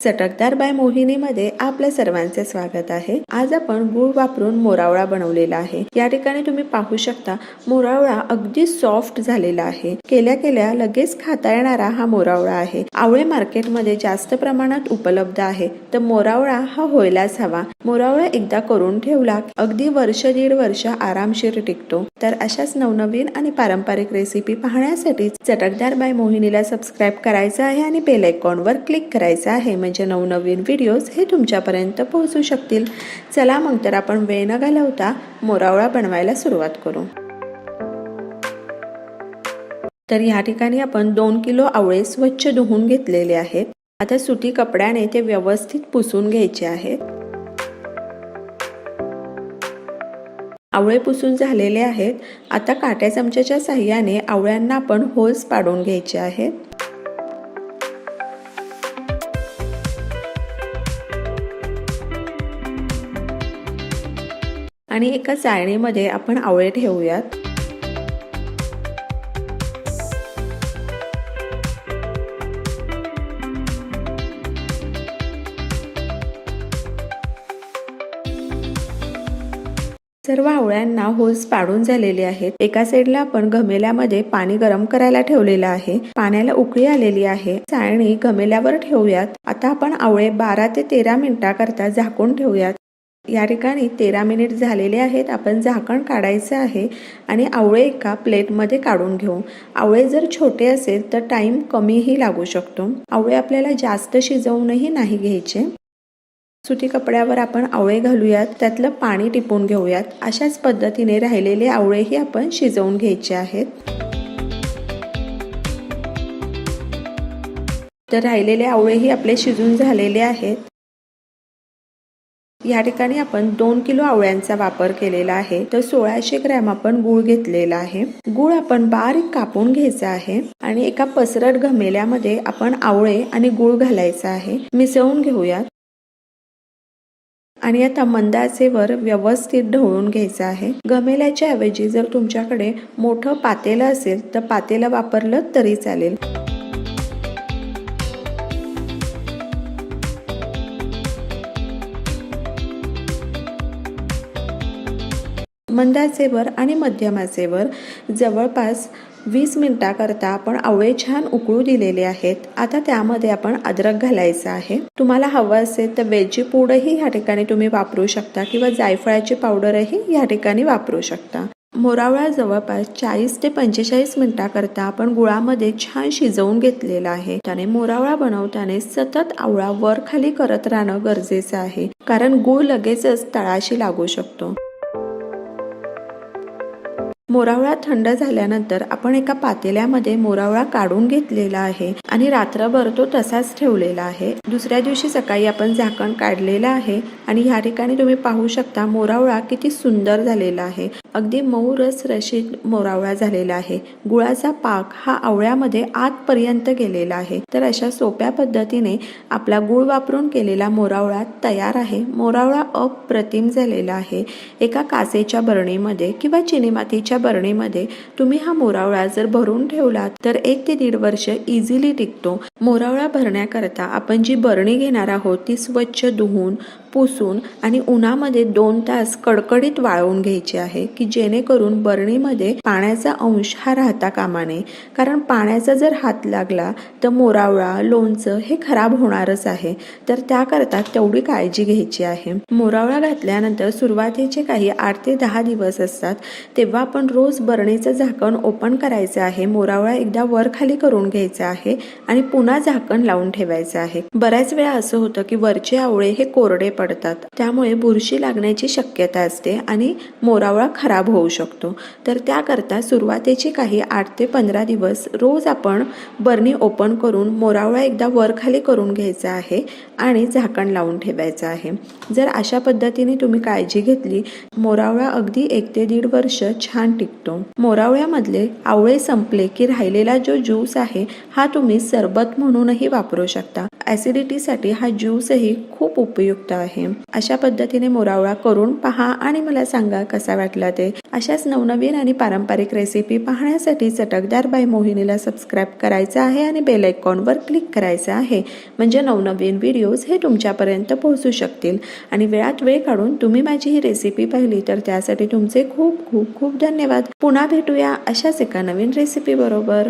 चटकदार बाय मोहिनीमध्ये आपल्या सर्वांचे स्वागत आहे. आज आपण गुळ वापरून मोरावळा बनवलेला आहे. या ठिकाणी तुम्ही पाहू शकता मोरावळा अगदी सॉफ्ट झालेला आहे. केल्या केल्या लगेच खाता येणारा हा मोरावळा आहे. आवळे मार्केटमध्ये जास्त प्रमाणात उपलब्ध आहे. तर मोरावळा हा व्हायलाच हवा. मोरावळा एकदा करून ठेवला अगदी वर्ष दीड वर्ष आरामशीर टिकतो. तर अशाच नवनवीन आणि पारंपरिक रेसिपी पाहण्यासाठी चटकदार बाय मोहिनीला सबस्क्राईब करायचं आहे आणि बेल आयकॉनवर क्लिक करायचं आहे. म्हणजे म्हणजे नवनवीन व्हिडिओज हे तुमच्यापर्यंत पोहोचू शकतील. चला मग तर आपण वेळ न घालवता मोरावळा बनवायला सुरुवात करू. तर या ठिकाणी आपण दोन किलो आवळे स्वच्छ धुवून घेतलेले आहेत. आता सुती कपड्याने ते व्यवस्थित पुसून घ्यायचे आहेत आवळे पुसून झालेले आहेत. आता काट्या चमच्याच्या साह्याने आवळ्यांना आपण होल्स पाडून घ्यायचे आहेत. आणि एका चाळणीमध्ये आपण आवळे ठेवूयात. सर्व आवळ्यांना होल्स पाडून झालेले आहेत. एका साईडला आपण घमेल्यामध्ये पाणी गरम करायला ठेवलेलं आहे. पाण्याला उकळी आलेली आहे. चाळणी घमेल्यावर ठेवूयात. आता आपण आवळे बारा ते तेरा मिनिटाकरता झाकून ठेवूयात. या ठिकाणी तेरा मिनिट झालेले आहेत. आपण झाकण काढायचं आहे आणि आवळे एका प्लेटमध्ये काढून घेऊ. आवळे जर छोटे असेल तर टाईम कमीही लागू शकतो. आवळे आपल्याला जास्त शिजवूनही नाही घ्यायचे. सुती कपड्यावर आपण आवळे घालूयात. त्यातलं पाणी टिपून घेऊयात. अशाच पद्धतीने राहिलेले आवळेही आपण शिजवून घ्यायचे आहेत. तर राहिलेले आवळेही आपले शिजून झालेले आहेत. या ठिकाणी आपण दोन किलो आवळ्यांचा वापर केलेला आहे. तर सोळाशे ग्रॅम आपण गुळ घेतलेला आहे. गुळ आपण बारीक कापून घ्यायचा आहे आणि एका पसरट घमेल्यामध्ये आपण आवळे आणि गुळ घालायचा आहे. मिसळून घेऊयात. आणि आता मंदाचेवर व्यवस्थित ढवळून घ्यायचं आहे. गमेल्याच्या ऐवजी जर तुमच्याकडे मोठं पातेलं असेल तर पातेलं वापरलं तरी चालेल. मंदाचेवर आणि मध्यमाचेवर जवळपास वीस मिनिटाकरता आपण आवळे छान उकळू दिलेले आहेत. आता त्यामध्ये आपण अद्रक घालायचं आहे. तुम्हाला हवं असेल तर वेलची पूडही ह्या ठिकाणी तुम्ही वापरू शकता किंवा जायफळाची पावडरही ह्या ठिकाणी वापरू शकता. मोरावळा जवळपास चाळीस ते पंचेचाळीस मिनिटाकरता आपण गुळामध्ये छान शिजवून घेतलेला आहे. त्याने मोरावळा बनवताना सतत आवळा वर खाली करत राहणं गरजेचं आहे. कारण गुळ लगेचच तळाशी लागू शकतो. मोरावळा थंड झाल्यानंतर आपण एका पातेल्यामध्ये मोरावळा काढून घेतलेला आहे आणि रात्रभर तो तसाच ठेवलेला आहे. दुसऱ्या दिवशी सकाळी आपण झाकण काढलेलं आहे आणि ह्या ठिकाणी तुम्ही पाहू शकता मोरावळा किती सुंदर झालेला आहे. अगदी मऊ रस रशीत मोरावळा झालेला आहे. गुळाचा पाक हा आवळ्यामध्ये आतपर्यंत गेलेला आहे. तर अशा सोप्या पद्धतीने आपला गुळ वापरून केलेला मोरावळा तयार आहे. मोरावळा अप्रतिम झालेला आहे. एका काचेच्या बरणीमध्ये किंवा चिनी मातीच्या बरणीमध्ये तुम्ही हा मोरावळा जर भरून ठेवला तर एक ते दीड वर्ष इझिली टिकतो. मोरावळा भरण्याकरता आपण जी बरणी घेणार आहोत ती स्वच्छ धुवून पुसून आणि उन्हामध्ये दोन तास कडकडीत वाळवून घ्यायची आहे की जेणेकरून बरणीमध्ये पाण्याचा अंश हा राहता कामा नये. कारण पाण्याचा जर हात लागला तर मोरावळा लोणचं हे खराब होणारच आहे. तर त्याकरता तेवढी काळजी घ्यायची आहे. मोरावळा घातल्यानंतर सुरुवातीचे काही आठ ते दहा दिवस असतात. तेव्हा आपण रोज बरणीचं झाकण ओपन करायचं आहे. मोरावळा एकदा वर खाली करून घ्यायचा आहे आणि पुन्हा झाकण लावून ठेवायचं आहे. बऱ्याच वेळा असं होतं की वरचे आवळे हे कोरडे पडतात. त्यामुळे बुरशी लागण्याची शक्यता असते आणि मोरावळा खराब होऊ शकतो. तर त्याकरता सुरुवातीचे काही आठ ते पंधरा दिवस रोज आपण बरणी ओपन करून मोरावळा एकदा वर खाली करून घ्यायचा आहे आणि झाकण लावून ठेवायचं आहे. जर अशा पद्धतीने तुम्ही काळजी घेतली मोरावळा अगदी एक ते दीड वर्ष छान टिकतो. मोरावळ्यामधले आवळे संपले की राहिलेला जो ज्यूस आहे हा तुम्ही सरबत म्हणूनही वापरू शकता. ॲसिडिटीसाठी हा ज्यूसही खूप उपयुक्त आहे. आहे. अशा पद्धतीने मोरावळा करून पहा आणि मला सांगा कसा वाटला ते. अशाच नवनवीन आणि पारंपरिक रेसिपी पाहण्यासाठी चटकदार बाय मोहिनीला सबस्क्राईब करायचं आहे आणि बेल आयकॉनवर क्लिक करायचं आहे. म्हणजे नवनवीन व्हिडिओज हे तुमच्यापर्यंत पोहोचू शकतील. आणि वेळात वेळ काढून तुम्ही माझी ही रेसिपी पाहिली तर त्यासाठी तुमचे खूप खूप खूप धन्यवाद. पुन्हा भेटूया अशाच एका नवीन रेसिपी बरोबर.